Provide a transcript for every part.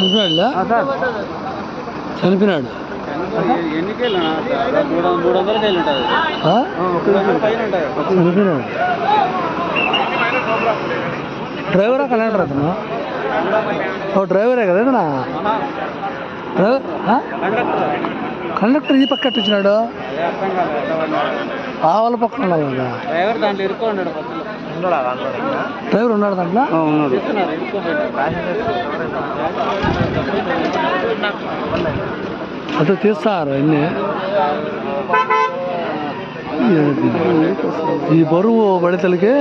చనిపోయాడులా sir. చనిపోయినాడు. చనిపోయినాడు. డ్రైవరా conductor అతను? ఓ డ్రైవరే కదా ఆ? కండక్టర్ ఈ పక్క వచ్చినాడు. ఆవల పక్కన ఉన్నాడు కదా. డ్రైవర్ దాంట్లో ఇరుక్కో ఉన్నాడు బస్సులో డ్రైవర్ ఉన్నాడు దాంట్లో? ఉన్నాడు. అదే తీస్తారు అన్నీ. ఈ బరువు బడితలకి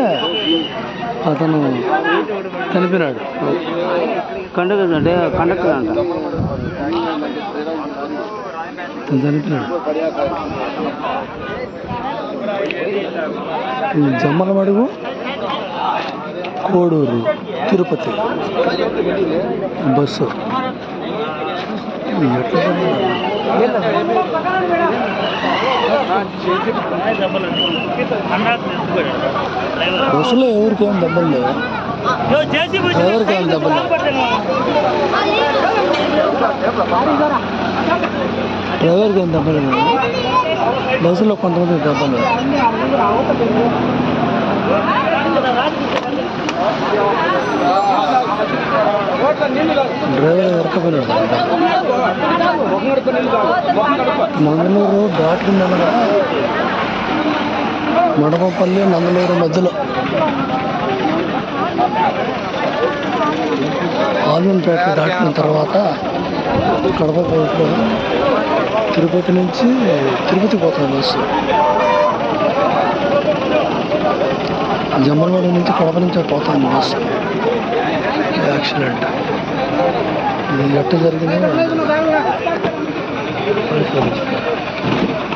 అతను చనిపోయినాడు. కండక్టర్ అంటే కండక్టర్ అంట. చనిపోయినాడు. ఇది జమ్మలమడుగు కోడూరు తిరుపతి బస్సు ఎట్లా జరిగింది? బస్సులో ఎవరికి ఏం దెబ్బలు లేవు ఎవరికి ఏం దెబ్బలు లేవు డ్రైవర్కి ఏం దెబ్బలు లేవు బస్సులో కొంతమంది దెబ్బలు డ్రైవర్ ఎరకపోయినాడు మంగళూరు దాటుకున్నాను మడపపల్లి మంగళూరు మధ్యలో. ఆల్మన్పేట దాటిన తర్వాత కడప పోయిట్లో తిరుపతి నుంచి తిరుపతి పోతాం బస్సు. జమ్మలవాడ నుంచి కడప నుంచి పోతాం బస్సు. ఎలక్షన్ అంట. ఎట్ట జరిగిందో.